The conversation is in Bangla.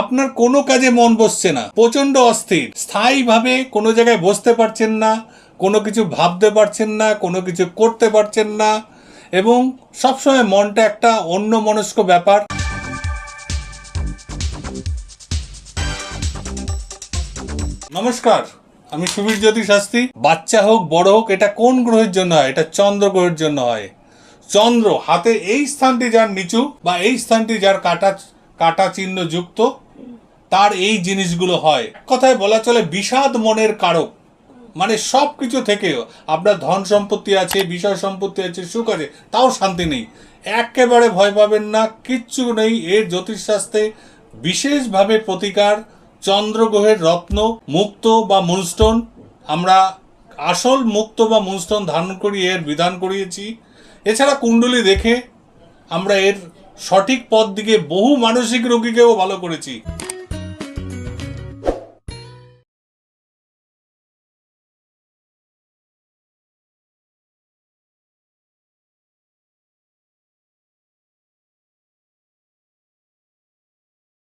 আপনার কোনো কাজে মন বসছে না প্রচণ্ড অস্থির। স্থায়ীভাবে কোনো জায়গায় বসতে পারছেন না, কোনো কিছু ভাবতে পারছেন না, কোনো কিছু করতে পারছেন না, এবং সবসময় মনটা একটা অন্য মনস্ক ব্যাপার। নমস্কার, আমি সুবীর জ্যোতি শাস্ত্রী। বাচ্চা হোক, বড় হোক, এটা কোন গ্রহের জন্য হয়? এটা চন্দ্র গ্রহের জন্য হয়। চন্দ্র হাতে এই স্থানটি যার নিচু বা এই স্থানটি যার কাটা কাটা চিহ্ন যুক্ত। তার এই জিনিসগুলো হয়। কথায় বলা চলে বিষাদ মনের কারক। মানে সব কিছু থেকেও আপনার ধন সম্পত্তি আছে, বিষয় সম্পত্তি আছে, সুখ আছে, তাও শান্তি নেই। একেবারে ভয় পাবেন না, কিচ্ছু নেই। এর জ্যোতিষশাস্ত্রে বিশেষভাবে প্রতিকার চন্দ্রগ্রহের রত্ন, মুক্ত বা মুনস্টোন আমরা আসল মুক্ত বা মুনস্টোন ধারণ করি, এর বিধান করিয়েছি। এছাড়া কুণ্ডলি দেখে আমরা এর সঠিক পথ দিকে বহু মানসিক রোগীকেও ভালো করেছি।